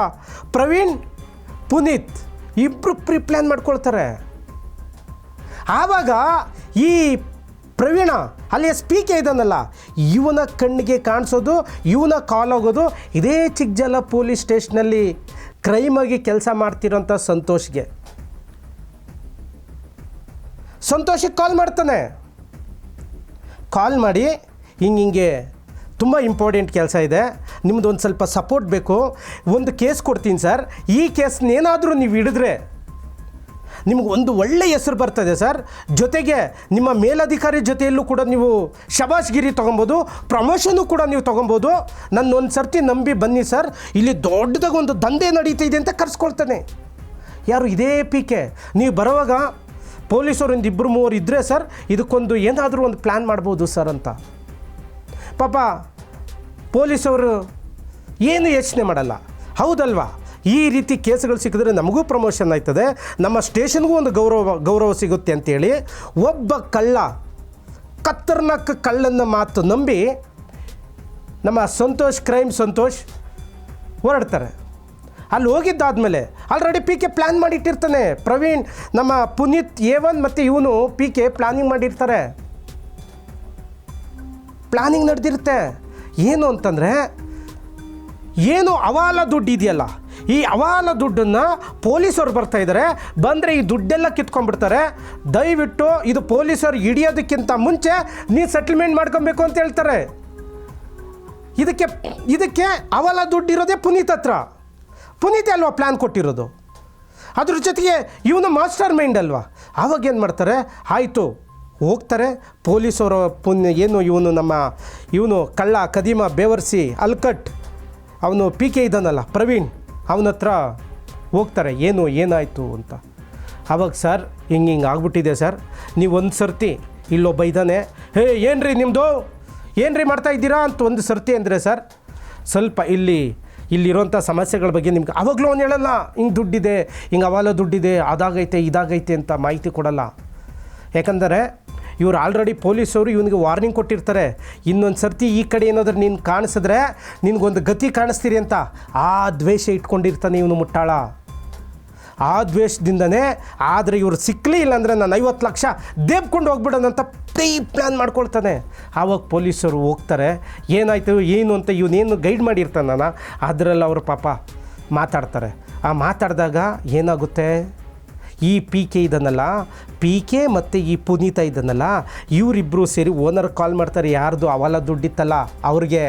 ಪ್ರವೀಣ್, ಪುನೀತ್ ಇಬ್ಬರು ಪ್ರೀ ಪ್ಲ್ಯಾನ್ ಮಾಡ್ಕೊಳ್ತಾರೆ. ಆವಾಗ ಈ ಪ್ರವೀಣ ಅಲ್ಲಿ ಸ್ಪೀಕೆ ಇದ್ದಾನಲ್ಲ, ಇವನ ಕಣ್ಣಿಗೆ ಕಾಣಿಸೋದು, ಇವನ ಕಾಲ್ ಹೋಗೋದು, ಇದೇ ಚಿಕ್ಕಜಲ ಪೊಲೀಸ್ ಸ್ಟೇಷನಲ್ಲಿ ಕ್ರೈಮಾಗಿ ಕೆಲಸ ಮಾಡ್ತಿರೋಂಥ ಸಂತೋಷ್ಗೆ. ಸಂತೋಷಕ್ಕೆ ಕಾಲ್ ಮಾಡ್ತಾನೆ. ಕಾಲ್ ಮಾಡಿ, ಹಿಂಗೆ ಹಿಂಗೆ ತುಂಬ ಇಂಪಾರ್ಟೆಂಟ್ ಕೆಲಸ ಇದೆ. ನಿಮ್ಮದು ಒಂದು ಸ್ವಲ್ಪ ಸಪೋರ್ಟ್ ಬೇಕು. ಒಂದು ಕೇಸ್ ಕೊಡ್ತೀನಿ ಸರ್ ಈ ಕೇಸ್ನೇನಾದರೂ ನೀವು ಹಿಡಿದ್ರೆ ನಿಮ್ಗೆ ಒಂದು ಒಳ್ಳೆ ಹೆಸರು ಬರ್ತದೆ ಸರ್ ಜೊತೆಗೆ ನಿಮ್ಮ ಮೇಲಧಿಕಾರಿ ಜೊತೆಯಲ್ಲೂ ಕೂಡ ನೀವು ಶಬಾಷ್ಗಿರಿ ತೊಗೊಬೋದು, ಪ್ರಮೋಷನು ಕೂಡ ನೀವು ತೊಗೊಬೋದು. ನನ್ನ ಒಂದು ಸರ್ತಿ ನಂಬಿ ಬನ್ನಿ ಸರ್ ಇಲ್ಲಿ ದೊಡ್ಡದಾಗ ಒಂದು ದಂಧೆ ನಡೀತಿದೆ ಅಂತ ಕರೆಸ್ಕೊಳ್ತಾನೆ. ಯಾರು ಇದೇ ಪೀಕೆ, ನೀವು ಬರುವಾಗ ಪೊಲೀಸರು ಒಂದು ಇಬ್ಬರು ಮೂವರು ಇದ್ದರೆ ಸರ್, ಇದಕ್ಕೊಂದು ಏನಾದರೂ ಒಂದು ಪ್ಲ್ಯಾನ್ ಮಾಡ್ಬೋದು ಸರ್ ಅಂತ. ಪಾಪ, ಪೊಲೀಸವರು ಏನು ಯೋಚನೆ ಮಾಡಲ್ಲ. ಹೌದಲ್ವಾ? ಈ ರೀತಿ ಕೇಸುಗಳು ಸಿಕ್ಕಿದ್ರೆ ನಮಗೂ ಪ್ರಮೋಷನ್ ಆಯ್ತದೆ ನಮ್ಮ ಸ್ಟೇಷನ್ಗೂ ಒಂದು ಗೌರವ ಗೌರವ ಸಿಗುತ್ತೆ ಅಂತೇಳಿ ಒಬ್ಬ ಕಳ್ಳ, ಕತ್ತರ್ನಕ್ಕ ಕಳ್ಳನ ಮಾತು ನಂಬಿ ನಮ್ಮ ಸಂತೋಷ್ ಕ್ರೈಮ್ ಸಂತೋಷ್ ಹೊರಡ್ತಾರೆ ಅಲ್ಲಿ ಹೋಗಿದ್ದಾದಮೇಲೆ ಆಲ್ರೆಡಿ ಪಿ ಕೆ ಪ್ಲ್ಯಾನ್ ಮಾಡಿಟ್ಟಿರ್ತಾನೆ. ಪ್ರವೀಣ್, ನಮ್ಮ ಪುನೀತ್ ಎ ಒನ್ ಮತ್ತು ಇವನು ಪಿ ಕೆ ಪ್ಲ್ಯಾನಿಂಗ್ ಮಾಡಿರ್ತಾರೆ. ಪ್ಲಾನಿಂಗ್ ನಡೆದಿರುತ್ತೆ. ಏನು ಅಂತಂದರೆ, ಏನು ಅವಾಲ ದುಡ್ಡು ಇದೆಯಲ್ಲ, ಈ ಅವಾಲ ದುಡ್ಡನ್ನು ಪೊಲೀಸರು ಬರ್ತಾ ಇದ್ದಾರೆ ಬಂದರೆ ಈ ದುಡ್ಡೆಲ್ಲ ಕಿತ್ಕೊಂಡ್ಬಿಡ್ತಾರೆ. ದಯವಿಟ್ಟು ಇದು ಪೊಲೀಸರು ಹಿಡಿಯೋದಕ್ಕಿಂತ ಮುಂಚೆ ನೀವು ಸೆಟಲ್ಮೆಂಟ್ ಮಾಡ್ಕೊಬೇಕು ಅಂತ ಹೇಳ್ತಾರೆ. ಇದಕ್ಕೆ ಇದಕ್ಕೆ ಅವಾಲ ದುಡ್ಡು ಇರೋದೇ ಪುನೀತ್ ಹತ್ರ. ಪುನೀತ್ ಅಲ್ವಾ ಪ್ಲ್ಯಾನ್ ಕೊಟ್ಟಿರೋದು? ಅದ್ರ ಜೊತೆಗೆ ಇವನು ಮಾಸ್ಟರ್ ಮೈಂಡ್ ಅಲ್ವಾ? ಆವಾಗ ಏನು ಮಾಡ್ತಾರೆ? ಆಯಿತು, ಹೋಗ್ತಾರೆ. ಪೊಲೀಸವರು ಪುನ್ ಏನು ಇವನು ನಮ್ಮ, ಇವನು ಕಳ್ಳ, ಕದೀಮ, ಬೇವರ್ಸಿ, ಅಲ್ಕಟ್, ಅವನು ಪಿ ಕೆ ಇದ್ದಾನಲ್ಲ, ಪ್ರವೀಣ್, ಅವನ ಹತ್ರ ಹೋಗ್ತಾರೆ. ಏನು, ಏನಾಯಿತು ಅಂತ. ಆವಾಗ ಸರ್ ಹಿಂಗೆ ಹಿಂಗೆ ಆಗ್ಬಿಟ್ಟಿದೆ ಸರ್ ನೀವು ಒಂದು ಸರ್ತಿ ಇಲ್ಲೊಬ್ಬ ಇದ್ದಾನೆ. ಹೇ, ಏನ್ರಿ ನಿಮ್ಮದು ಏನ್ರಿ ಮಾಡ್ತಾ ಇದ್ದೀರಾ? ಅಂತ ಒಂದು ಸರ್ತಿ ಅಂದರೆ ಸರ್ ಸ್ವಲ್ಪ ಇಲ್ಲಿ ಇಲ್ಲಿರೋಂಥ ಸಮಸ್ಯೆಗಳ ಬಗ್ಗೆ ನಿಮ್ಗೆ ಅವಾಗಲೂ ಅವ್ನು ಹೇಳಲ್ಲ, ಹಿಂಗೆ ದುಡ್ಡಿದೆ, ಹಿಂಗೆ ಅವಾಲ ದುಡ್ಡಿದೆ, ಅದಾಗೈತೆ, ಇದಾಗೈತೆ ಅಂತ ಮಾಹಿತಿ ಕೊಡಲ್ಲ. ಯಾಕಂದರೆ ಇವ್ರು ಆಲ್ರೆಡಿ ಪೊಲೀಸವರು ಇವನಿಗೆ ವಾರ್ನಿಂಗ್ ಕೊಟ್ಟಿರ್ತಾರೆ, ಇನ್ನೊಂದು ಸರ್ತಿ ಈ ಕಡೆ ಏನಾದರೂ ನೀನು ಕಾಣಿಸಿದ್ರೆ ನಿನಗೊಂದು ಗತಿ ಕಾಣಿಸ್ತೀರಿ ಅಂತ. ಆ ದ್ವೇಷ ಇಟ್ಕೊಂಡಿರ್ತಾನೆ ಇವನು ಮುಟ್ಟಾಳ. ಆ ದ್ವೇಷದಿಂದನೇ ಆದರೆ ಇವರು ಸಿಕ್ಕಲಿ ಇಲ್ಲಾಂದರೆ ನಾನು ಐವತ್ತು ಲಕ್ಷ ದೇಬ್ಕೊಂಡು ಹೋಗ್ಬಿಡೋಣಂತ ಪ್ರೀ ಪ್ಲ್ಯಾನ್ ಮಾಡ್ಕೊಳ್ತಾನೆ. ಆವಾಗ ಪೊಲೀಸರು ಹೋಗ್ತಾರೆ, ಏನಾಯಿತು, ಏನು ಅಂತ ಇವನೇನು ಗೈಡ್ ಮಾಡಿರ್ತಾನ ಅದರಲ್ಲಿ ಅವರು ಪಾಪ ಮಾತಾಡ್ತಾರೆ. ಆ ಮಾತಾಡಿದಾಗ ಏನಾಗುತ್ತೆ? ಈ ಪಿ ಕೆ ಇದನ್ನಲ್ಲ ಪಿ ಕೆ ಮತ್ತು ಈ ಪುನೀತ ಇದನ್ನಲ್ಲ ಇವರಿಬ್ಬರು ಸೇರಿ ಓನರ್ ಕಾಲ್ ಮಾಡ್ತಾರೆ, ಯಾರ್ದು ಅವಾಲ ದುಡ್ಡಿತ್ತಲ್ಲ ಅವ್ರಿಗೆ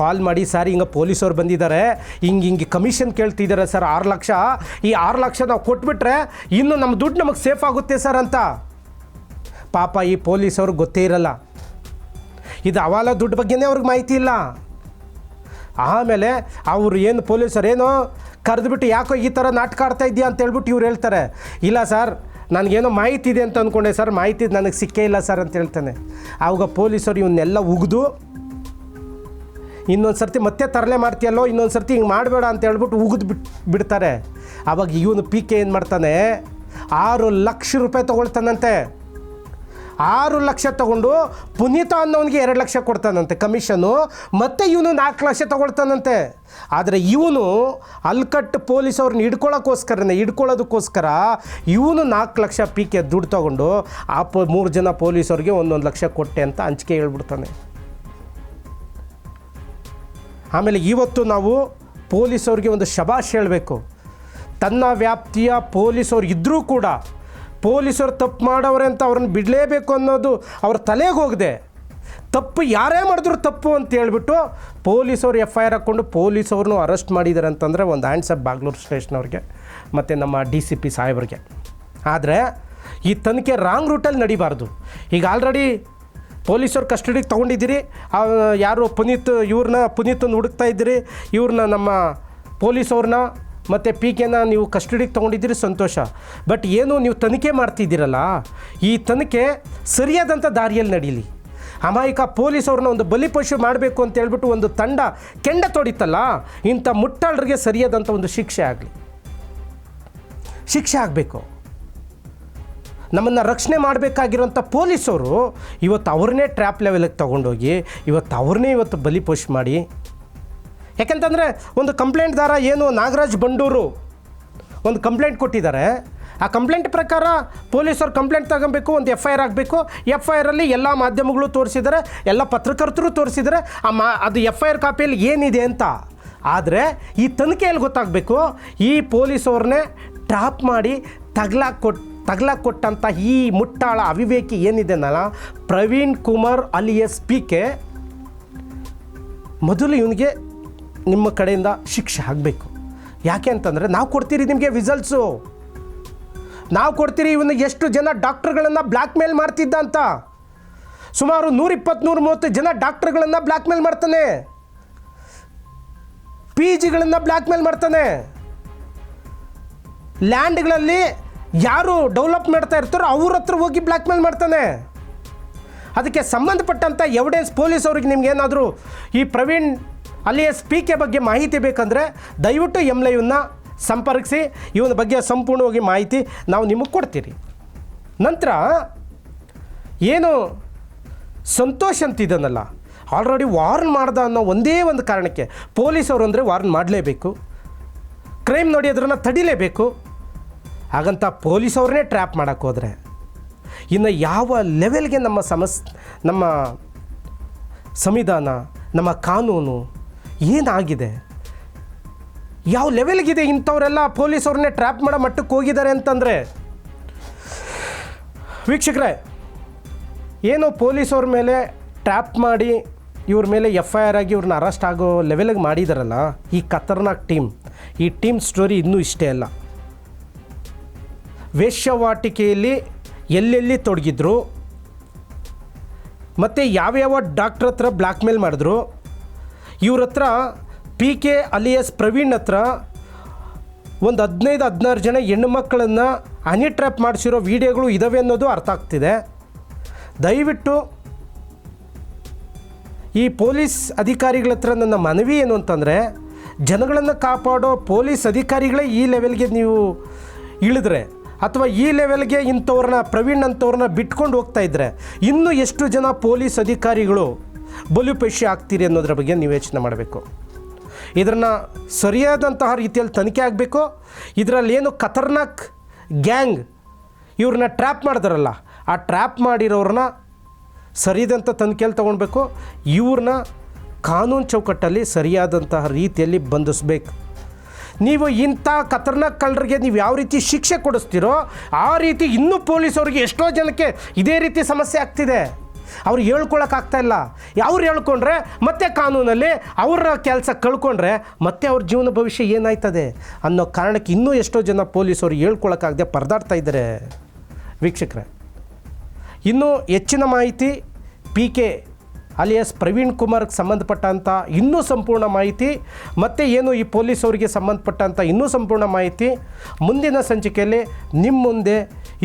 ಕಾಲ್ ಮಾಡಿ, ಸರ್, ಹಿಂಗೆ ಪೊಲೀಸವ್ರು ಬಂದಿದ್ದಾರೆ ಹಿಂಗೆ ಹಿಂಗೆ ಕಮಿಷನ್ ಕೇಳ್ತಿದ್ದಾರೆ ಸರ್, ಆರು ಲಕ್ಷ, ಈ ಆರು ಲಕ್ಷ ನಾವು ಕೊಟ್ಬಿಟ್ರೆ ಇನ್ನು ನಮ್ಮ ದುಡ್ಡು ನಮಗೆ ಸೇಫ್ ಆಗುತ್ತೆ ಸರ್ ಅಂತ. ಪಾಪ ಈ ಪೊಲೀಸವ್ರಿಗೆ ಗೊತ್ತೇ ಇರಲ್ಲ. ಇದು ಅವಾಲ ದುಡ್ಡು ಬಗ್ಗೆನೇ ಅವ್ರಿಗೆ ಮಾಹಿತಿ ಇಲ್ಲ. ಆಮೇಲೆ ಅವರು ಏನು ಪೊಲೀಸರು ಏನೋ ಕರೆದುಬಿಟ್ಟು ಯಾಕೋ ಈ ಥರ ನಾಟಕ ಆಡ್ತಾ ಇದೆಯಾ ಅಂತ ಹೇಳ್ಬಿಟ್ಟು ಇವ್ರು ಹೇಳ್ತಾರೆ. ಇಲ್ಲ ಸರ್, ನನಗೇನೋ ಮಾಹಿತಿ ಇದೆ ಅಂತ ಅಂದ್ಕೊಂಡೆ ಸರ್, ಮಾಹಿತಿ ನನಗೆ ಸಿಕ್ಕೇ ಇಲ್ಲ ಸರ್ ಅಂತ ಹೇಳ್ತಾನೆ. ಆವಾಗ ಪೊಲೀಸರು ಇವನ್ನೆಲ್ಲ ಉಗಿದು, ಇನ್ನೊಂದು ಸರ್ತಿ ಮತ್ತೆ ತರಲೆ ಮಾಡ್ತೀಯಲ್ಲೋ, ಇನ್ನೊಂದು ಸರ್ತಿ ಹಿಂಗೆ ಮಾಡಬೇಡ ಅಂತ ಹೇಳ್ಬಿಟ್ಟು ಉಗಿದು ಬಿಟ್, ಬಿಡ್ತಾರೆ. ಆವಾಗ ಇವನು ಪಿ ಕೆ ಏನು ಮಾಡ್ತಾನೆ, ಆರು ಲಕ್ಷ ರೂಪಾಯಿ ತೊಗೊಳ್ತಾನಂತೆ. ಆರು ಲಕ್ಷ ತಗೊಂಡು ಪುನೀತ ಅನ್ನೋನಿಗೆ ಎರಡು ಲಕ್ಷ ಕೊಡ್ತಾನಂತೆ ಕಮಿಷನು, ಮತ್ತು ಇವನು ನಾಲ್ಕು ಲಕ್ಷ ತಗೊಳ್ತಾನಂತೆ. ಆದರೆ ಇವನು ಅಲ್ಕಟ್ ಪೊಲೀಸ್ ಅವ್ರನ್ನ ಹಿಡ್ಕೊಳ್ಳೋಕ್ಕೋಸ್ಕರನೇ ಹಿಡ್ಕೊಳ್ಳೋದಕ್ಕೋಸ್ಕರ ಇವನು ನಾಲ್ಕು ಲಕ್ಷ ಪಿ ಕೆ ದುಡ್ಡು ತಗೊಂಡು ಆ ಪ, ಮೂರು ಜನ ಪೊಲೀಸವ್ರಿಗೆ ಒಂದೊಂದು ಲಕ್ಷ ಕೊಟ್ಟೆ ಅಂತ ಹಂಚಿಕೆ ಹೇಳ್ಬಿಡ್ತಾನೆ. ಆಮೇಲೆ ಇವತ್ತು ನಾವು ಪೊಲೀಸವ್ರಿಗೆ ಒಂದು ಶಬಾಷ್ ಹೇಳಬೇಕು. ತನ್ನ ವ್ಯಾಪ್ತಿಯ ಪೊಲೀಸವ್ರು ಇದ್ದರೂ ಕೂಡ ಪೊಲೀಸರು ತಪ್ಪು ಮಾಡವ್ರೆ ಅಂತ ಅವ್ರನ್ನ ಬಿಡಲೇಬೇಕು ಅನ್ನೋದು ಅವ್ರ ತಲೆಗೆ ಹೋಗದೆ. ತಪ್ಪು ಯಾರೇ ಮಾಡಿದ್ರು ತಪ್ಪು ಅಂತ ಹೇಳ್ಬಿಟ್ಟು ಪೊಲೀಸವ್ರು ಎಫ್ ಐ ಆರ್ ಹಾಕ್ಕೊಂಡು ಪೊಲೀಸವ್ರನ್ನೂ ಅರೆಸ್ಟ್ ಮಾಡಿದ್ದಾರೆ ಅಂತಂದರೆ ಒಂದು ಆನ್ಸರ್ ಬಾಗ್ಲೂರು ಸ್ಟೇಷನವ್ರಿಗೆ ಮತ್ತು ನಮ್ಮ ಡಿ ಸಿ ಪಿ ಸಾಹೇಬ್ರಿಗೆ. ಆದರೆ ಈ ತನಿಖೆ ರಾಂಗ್ ರೂಟಲ್ಲಿ ನಡಿಬಾರ್ದು. ಈಗ ಆಲ್ರೆಡಿ ಪೊಲೀಸರು ಕಸ್ಟಡಿಗೆ ತೊಗೊಂಡಿದ್ದೀರಿ ಯಾರು ಪುನೀತ್, ಇವ್ರನ್ನ ಪುನೀತನ್ನು ಹುಡುಕ್ತಾ ಇದ್ದೀರಿ, ಇವ್ರನ್ನ ನಮ್ಮ ಪೊಲೀಸವ್ರನ್ನ ಮತ್ತು ಪಿ ಕೆನ ನೀವು ಕಸ್ಟಡಿಗೆ ತೊಗೊಂಡಿದ್ದೀರಿ ಸಂತೋಷ. ಬಟ್ ಏನು ನೀವು ತನಿಖೆ ಮಾಡ್ತಿದ್ದೀರಲ್ಲ? ಈ ತನಿಖೆ ಸರಿಯಾದಂಥ ದಾರಿಯಲ್ಲಿ ನಡೀಲಿ. ಅಮಾಯಕ ಪೊಲೀಸವ್ರನ್ನ ಒಂದು ಬಲಿಪಶು ಮಾಡಬೇಕು ಅಂತ ಹೇಳ್ಬಿಟ್ಟು ಒಂದು ತಂಡ ಕೆಂಡ ತೊಡಿತಲ್ಲ, ಇಂಥ ಮುಟ್ಟಾಳರಿಗೆ ಸರಿಯಾದಂಥ ಒಂದು ಶಿಕ್ಷೆ ಆಗಲಿ. ಶಿಕ್ಷೆ ಆಗಬೇಕು. ನಮ್ಮನ್ನು ರಕ್ಷಣೆ ಮಾಡಬೇಕಾಗಿರೋಂಥ ಪೊಲೀಸವರು ಇವತ್ತು ಅವ್ರನ್ನೇ ಟ್ರ್ಯಾಪ್ ಲೆವೆಲಿಗೆ ತೊಗೊಂಡೋಗಿ, ಇವತ್ತು ಅವ್ರನ್ನೇ ಇವತ್ತು ಬಲಿಪೋಷ್ ಮಾಡಿ ಯಾಕಂತಂದರೆ ಒಂದು ಕಂಪ್ಲೇಂಟ್ದಾರ ಏನು ನಾಗರಾಜ್ ಬಂಡೂರು ಒಂದು ಕಂಪ್ಲೇಂಟ್ ಕೊಟ್ಟಿದ್ದಾರೆ. ಆ ಕಂಪ್ಲೇಂಟ್ ಪ್ರಕಾರ ಪೊಲೀಸರು ಕಂಪ್ಲೇಂಟ್ ತಗೊಬೇಕು, ಒಂದು ಎಫ್ ಐ ಆರ್ ಆಗಬೇಕು ಎಫ್ ಐ ಆರಲ್ಲಿ ಎಲ್ಲ ಮಾಧ್ಯಮಗಳು ತೋರಿಸಿದ್ದಾರೆ, ಎಲ್ಲ ಪತ್ರಕರ್ತರು ತೋರಿಸಿದ್ದಾರೆ. ಆ ಮಾ, ಅದು ಎಫ್ ಐ ಆರ್ ಕಾಪಿಯಲ್ಲಿ ಏನಿದೆ ಅಂತ ಆದರೆ ಈ ತನಿಖೆಯಲ್ಲಿ ಗೊತ್ತಾಗಬೇಕು, ಈ ಪೊಲೀಸವ್ರನ್ನೇ ಟ್ರಾಪ್ ಮಾಡಿ ತಗ್ಲಾಕ್ ಕೊಟ್ಟು ತಗ್ಲಾಕ್ ಕೊಟ್ಟಂಥ ಈ ಮುಟ್ಟಾಳ ಅವಿವೇಕಿ ಏನಿದೆನಲ್ಲ Praveen Kumar alias P K ಮೊದಲು ಇವನಿಗೆ ನಿಮ್ಮ ಕಡೆಯಿಂದ ಶಿಕ್ಷೆ ಆಗಬೇಕು. ಯಾಕೆ ಅಂತಂದರೆ ನಾವು ಕೊಡ್ತೀರಿ ನಿಮಗೆ ರಿಸಲ್ಟ್ಸು ನಾವು ಕೊಡ್ತೀರಿ ಇವನು ಎಷ್ಟು ಜನ ಡಾಕ್ಟ್ರುಗಳನ್ನು ಬ್ಲ್ಯಾಕ್ ಮೇಲ್ ಮಾಡ್ತಿದ್ದ ಅಂತ. ಸುಮಾರು ನೂರಿಪ್ಪತ್ತು ನೂರ ಮೂವತ್ತು ಜನ ಡಾಕ್ಟರ್ಗಳನ್ನು ಬ್ಲ್ಯಾಕ್ ಮೇಲ್ ಮಾಡ್ತಾನೆ. ಪಿ ಜಿಗಳನ್ನು ಬ್ಲ್ಯಾಕ್ ಮೇಲ್ ಮಾಡ್ತಾನೆ. ಲ್ಯಾಂಡ್ಗಳಲ್ಲಿ ಯಾರು ಡೆವಲಪ್ ಮಾಡ್ತಾ ಇರ್ತಾರೋ ಅವ್ರ ಹತ್ರ ಹೋಗಿ ಬ್ಲ್ಯಾಕ್ ಮೇಲ್ ಮಾಡ್ತಾನೆ. ಅದಕ್ಕೆ ಸಂಬಂಧಪಟ್ಟಂಥ ಎವಿಡೆನ್ಸ್ ಪೊಲೀಸ್ ಅವ್ರಿಗೆ ನಿಮ್ಗೆ ಏನಾದರೂ ಈ ಪ್ರವೀಣ್ ಅಲ್ಲಿಯ ಸ್ಪೀಕೆ ಬಗ್ಗೆ ಮಾಹಿತಿ ಬೇಕಂದರೆ ದಯವಿಟ್ಟು ಎಂ ಲೈವ್ನ ಸಂಪರ್ಕಿಸಿ, ಇವನ ಬಗ್ಗೆ ಸಂಪೂರ್ಣವಾಗಿ ಮಾಹಿತಿ ನಾವು ನಿಮಗೆ ಕೊಡ್ತೀರಿ. ನಂತರ ಏನು ಸಂತೋಷ್ ಅಂತಿದ್ದಾನಲ್ಲ ಆಲ್ರೆಡಿ ವಾರ್ನ್ ಮಾಡ್ದ ಅನ್ನೋ ಒಂದೇ ಒಂದು ಕಾರಣಕ್ಕೆ ಪೊಲೀಸವರು ಅಂದರೆ ವಾರ್ನ್ ಮಾಡಲೇಬೇಕು ಕ್ರೈಮ್ ನೋಡಿ ಅದನ್ನು ತಡಿಲೇಬೇಕು, ಹಾಗಂತ ಪೊಲೀಸವ್ರನ್ನೇ ಟ್ರ್ಯಾಪ್ ಮಾಡೋಕ್ಕೆ ಹೋದರೆ, ಇನ್ನು ಯಾವ ಲೆವೆಲ್ಗೆ ನಮ್ಮ ಸಮಸ್, ನಮ್ಮ ಸಂವಿಧಾನ, ನಮ್ಮ ಕಾನೂನು ಏನಾಗಿದೆ? ಯಾವ ಲೆವೆಲ್ಗಿದೆ ಇಂಥವರೆಲ್ಲ ಪೊಲೀಸವ್ರನ್ನೇ ಟ್ರ್ಯಾಪ್ ಮಾಡೋ ಮಟ್ಟಕ್ಕೆ ಹೋಗಿದ್ದಾರೆ ಅಂತಂದರೆ? ವೀಕ್ಷಕರೇ, ಏನು ಪೊಲೀಸವ್ರ ಮೇಲೆ ಟ್ರ್ಯಾಪ್ ಮಾಡಿ ಇವ್ರ ಮೇಲೆ ಎಫ್ ಐ ಆರ್ ಆಗಿ ಇವ್ರನ್ನ ಅರೆಸ್ಟ್ ಆಗೋ ಲೆವೆಲಿಗೆ ಮಾಡಿದಾರಲ್ಲ, ಈ ಖತರ್ನಾಕ್ ಟೀಮ್ ಈ ಟೀಮ್ ಸ್ಟೋರಿ ಇನ್ನೂ ಇಷ್ಟೇ ಅಲ್ಲ. ವೇಶ್ಯವಾಟಿಕೆಯಲ್ಲಿ ಎಲ್ಲೆಲ್ಲಿ ತೊಡಗಿದ್ರು, ಮತ್ತು ಯಾವ್ಯಾವ ಡಾಕ್ಟ್ರ್ ಹತ್ರ ಬ್ಲ್ಯಾಕ್ ಮೇಲ್ ಮಾಡಿದ್ರು ಇವ್ರ ಹತ್ರ ಪಿ ಕೆ ಅಲಿಯಸ್ ಪ್ರವೀಣ್ ಹತ್ರ ಒಂದು ಹದಿನೈದು, ಹದಿನಾರು ಜನ ಹೆಣ್ಣು ಮಕ್ಕಳನ್ನು ಹನಿ ಟ್ರ್ಯಾಪ್ ಮಾಡಿಸಿರೋ ವಿಡಿಯೋಗಳು ಇದಾವೆ ಅನ್ನೋದು ಅರ್ಥ ಆಗ್ತಿದೆ. ದಯವಿಟ್ಟು ಈ ಪೊಲೀಸ್ ಅಧಿಕಾರಿಗಳ ಹತ್ರ ನನ್ನ ಮನವಿ ಏನು ಅಂತಂದರೆ, ಜನಗಳನ್ನು ಕಾಪಾಡೋ ಪೊಲೀಸ್ ಅಧಿಕಾರಿಗಳೇ ಈ ಲೆವೆಲ್ಗೆ ನೀವು ಇಳಿದ್ರೆ ಅಥವಾ ಈ ಲೆವೆಲ್ಗೆ ಇಂಥವ್ರನ್ನ, ಪ್ರವೀಣ್ ಅಂಥವ್ರನ್ನ ಬಿಟ್ಕೊಂಡು ಹೋಗ್ತಾ ಇದ್ದರೆ ಇನ್ನೂ ಎಷ್ಟು ಜನ ಪೊಲೀಸ್ ಅಧಿಕಾರಿಗಳು ಬಲಿಪೇಶಿ ಆಗ್ತೀರಿ ಅನ್ನೋದ್ರ ಬಗ್ಗೆ ನೀವು ಯೋಚನೆ ಮಾಡಬೇಕು. ಇದನ್ನು ಸರಿಯಾದಂತಹ ರೀತಿಯಲ್ಲಿ ತನಿಖೆ ಆಗಬೇಕು. ಇದರಲ್ಲಿ ಏನು ಖತರ್ನಾಕ್ ಗ್ಯಾಂಗ್ ಇವ್ರನ್ನ ಟ್ರ್ಯಾಪ್ ಮಾಡಿದಾರಲ್ಲ ಆ ಟ್ರ್ಯಾಪ್ ಮಾಡಿರೋರನ್ನ ಸರಿಯಾದಂಥ ತನಿಖೆಯಲ್ಲಿ ತೊಗೊಳ್ಬೇಕು ಇವ್ರನ್ನ ಕಾನೂನು ಚೌಕಟ್ಟಲ್ಲಿ ಸರಿಯಾದಂತಹ ರೀತಿಯಲ್ಲಿ ಬಂಧಿಸ್ಬೇಕು. ನೀವು ಇಂಥ ಖತರ್ನಾಕ್ ಕಳ್ಳರಿಗೆ ನೀವು ಯಾವ ರೀತಿ ಶಿಕ್ಷೆ ಕೊಡಿಸ್ತೀರೋ, ಆ ರೀತಿ ಇನ್ನೂ ಪೊಲೀಸವ್ರಿಗೆ ಎಷ್ಟೋ ಜನಕ್ಕೆ ಇದೇ ರೀತಿ ಸಮಸ್ಯೆ ಆಗ್ತಿದೆ. ಅವ್ರು ಹೇಳ್ಕೊಳಕ್ಕಾಗ್ತಾ ಇಲ್ಲ. ಅವ್ರು ಹೇಳ್ಕೊಂಡ್ರೆ ಮತ್ತೆ ಕಾನೂನಲ್ಲಿ ಅವರ ಕೆಲಸ ಕಳ್ಕೊಂಡ್ರೆ ಮತ್ತೆ ಅವ್ರ ಜೀವನ ಭವಿಷ್ಯ ಏನಾಯ್ತದೆ ಅನ್ನೋ ಕಾರಣಕ್ಕೆ ಇನ್ನೂ ಎಷ್ಟೋ ಜನ ಪೊಲೀಸರು ಹೇಳ್ಕೊಳಕ್ಕಾಗದೆ ಪರದಾಡ್ತಾ ಇದ್ದಾರೆ. ವೀಕ್ಷಕರೇ, ಇನ್ನು ಹೆಚ್ಚಿನ ಮಾಹಿತಿ ಪಿ ಕೆ ಅಲಿಯಸ್ ಪ್ರವೀಣ್ ಕುಮಾರ್ಗೆ ಸಂಬಂಧಪಟ್ಟಂಥ ಇನ್ನೂ ಸಂಪೂರ್ಣ ಮಾಹಿತಿ ಮತ್ತು ಏನು ಈ ಪೊಲೀಸ್ ಅವರಿಗೆ ಸಂಬಂಧಪಟ್ಟಂಥ ಇನ್ನೂ ಸಂಪೂರ್ಣ ಮಾಹಿತಿ ಮುಂದಿನ ಸಂಚಿಕೆಯಲ್ಲಿ ನಿಮ್ಮ ಮುಂದೆ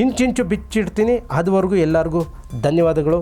ಇಂಚಿಂಚು ಬಿಚ್ಚಿಡ್ತೀನಿ. ಅದುವರೆಗೂ ಎಲ್ಲರಿಗೂ ಧನ್ಯವಾದಗಳು.